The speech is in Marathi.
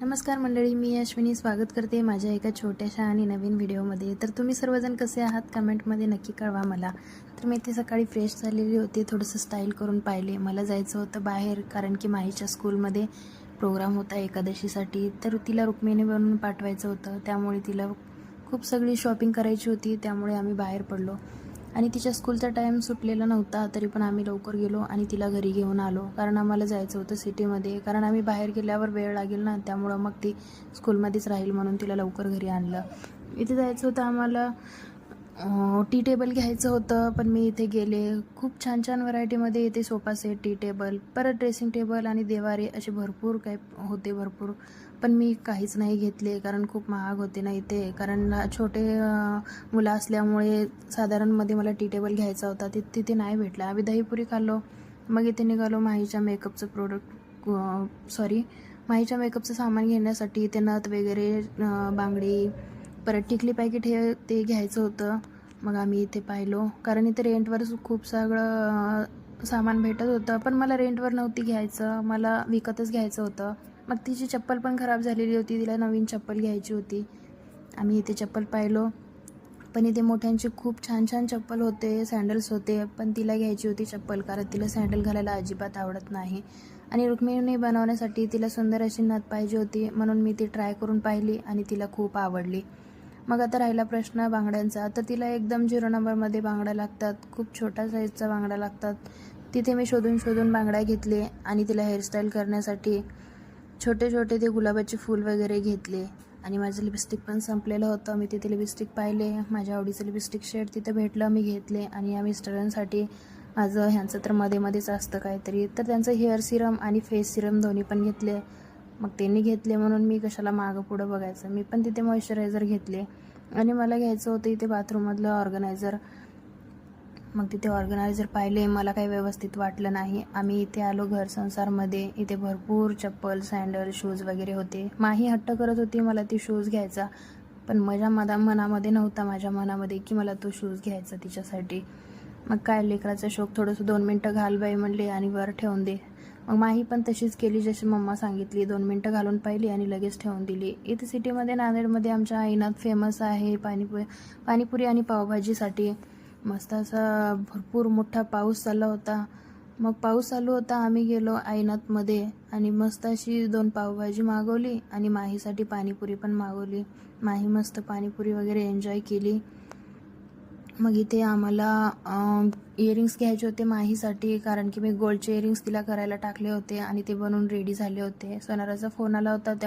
नमस्कार मंडळी मी अश्विनी स्वागत करते माझ्या एका छोट्याशा आणि नवीन व्हिडिओमध्ये. तर तुम्ही सर्वजण कसे आहात? कमेंटमध्ये नक्की कळवा मला. तर मी इथे सकाळी फ्रेश झालेली होती थोडंसं स्टाईल करून पाहिले. मला जायचं होतं बाहेर कारण की माहीच्या स्कूलमध्ये प्रोग्राम होता एकादशीसाठी. तर तिला रुक्मिणी बनवून पाठवायचं होतं. त्यामुळे तिला खूप सगळी शॉपिंग करायची होती. त्यामुळे आम्ही बाहेर पडलो. आणि तिच्या स्कूलचा टाईम सुटलेला नव्हता तरी पण आम्ही लवकर गेलो आणि तिला घरी घेऊन आलो. कारण आम्हाला जायचं होतं सिटीमध्ये कारण आम्ही बाहेर गेल्यावर वेळ लागेल ना त्यामुळं मग ती स्कूलमध्येच राहील म्हणून तिला लवकर घरी आणलं. इथे जायचं होतं आम्हाला टी टेबल घ्यायचं होतं पण मी इथे गेले. खूप छान छान व्हरायटीमध्ये इथे सोफा सेट टी टेबल परत ड्रेसिंग टेबल आणि देवारे असे भरपूर काही होते भरपूर. पण मी काहीच नाही घेतले कारण खूप महाग होते ना इथे. कारण छोटे मुलं असल्यामुळे साधारणमध्ये मला टी टेबल घ्यायचा होता. ते तिथे नाही भेटला. आम्ही दहीपुरी खाल्लो. मग इथे निघालो माहीच्या मेकअपचं प्रोडक्ट सॉरी माहीच्या मेकअपचं सामान घेण्यासाठी. इथे नथ वगैरे बांगडी परत टिकली पॅकेट हे ते घ्यायचं होतं. मग आम्ही इथे पाहिलो. कारण इथे रेंटवर खूप सगळं सामान भेटत होतं. पण मला रेंटवर नव्हती घ्यायचं. मला विकतच घ्यायचं होतं. मग तिची चप्पल पण खराब झालेली होती. तिला नवीन चप्पल घ्यायची होती. आम्ही इथे चप्पल पाहिलो. पण इथे मोठ्यांचे खूप छान छान चप्पल होते सँडल्स होते. पण तिला घ्यायची होती चप्पल. कारण तिला सँडल घालायला अजिबात आवडत नाही. आणि रुक्मिणी बनवण्यासाठी तिला सुंदर अशी नथ पाहिजे होती. म्हणून मी ती ट्राय करून पाहिली आणि तिला खूप आवडली. मग आता राहिला प्रश्न बांगड्यांचा. तर तिला एकदम झिरो नंबरमध्ये बांगड्या लागतात. खूप छोट्या साईजचा बांगड्या लागतात. तिथे मी शोधून शोधून बांगड्या घेतले आणि तिला हेअरस्टाईल करण्यासाठी छोटे छोटे ते गुलाबाचे फूल वगैरे घेतले. आणि माझं लिपस्टिक पण संपलेलं होतं. मी तिथे लिपस्टिक पाहिले. माझ्या आवडीचं लिपस्टिक शेड तिथे भेटलं. मी घेतले आणि या मिस्टरांसाठी माझं ह्यांचं तर मध्ये मध्येच असतं काहीतरी. तर त्यांचं हेअर सिरम आणि फेस सिरम दोन्ही पण घेतले. मग त्यांनी घेतले म्हणून मी कशाला मागं पुढं बघायचं? मी पण तिथे मॉइश्चरायझर घेतले. आणि मला घ्यायचं होतं इथे बाथरूममधलं ऑर्गनायझर मग तिथे ऑर्गनायझर पाहिले मला काही व्यवस्थित वाटलं नाही. आम्ही इथे आलो घर संसारमध्ये. इथे भरपूर चप्पल सँडल शूज वगैरे होते. माही हट्ट करत होती मला ती शूज घ्यायचा. पण माझ्या मना मनामध्ये नव्हता माझ्या मनामध्ये की मला तो शूज घ्यायचा तिच्यासाठी. मग काय लेकराचा शोक थोडंसं दोन मिनटं घाल बाई म्हणले आणि वर ठेवून दे. मग माही पण तशीच केली जशी मम्मा सांगितली. दोन मिनटं घालून पाहिली आणि लगेच ठेवून दिली. इथे सिटीमध्ये नांदेडमध्ये आमच्या आईनाथ फेमस आहे पाणीपुरी पाणीपुरी आणि पावभाजीसाठी. मस्त असा भरपूर मोठा पाऊस चालला होता. मग पाऊस चालू होता आम्ही गेलो आईनाथमध्ये आणि मस्त अशी दोन पावभाजी मागवली आणि माहीसाठी पाणीपुरी पण मागवली. माही मस्त पाणीपुरी वगैरे एन्जॉय केली. मग इथे आम्हाला इयरिंग्स घ्यायचे होते माहीसाठी कारण की मी गोल्डचे इयरिंग्स तिला करायला टाकले होते आणि ते बनवून रेडी झाले होते. सोनाराचा फोन आला होता त्या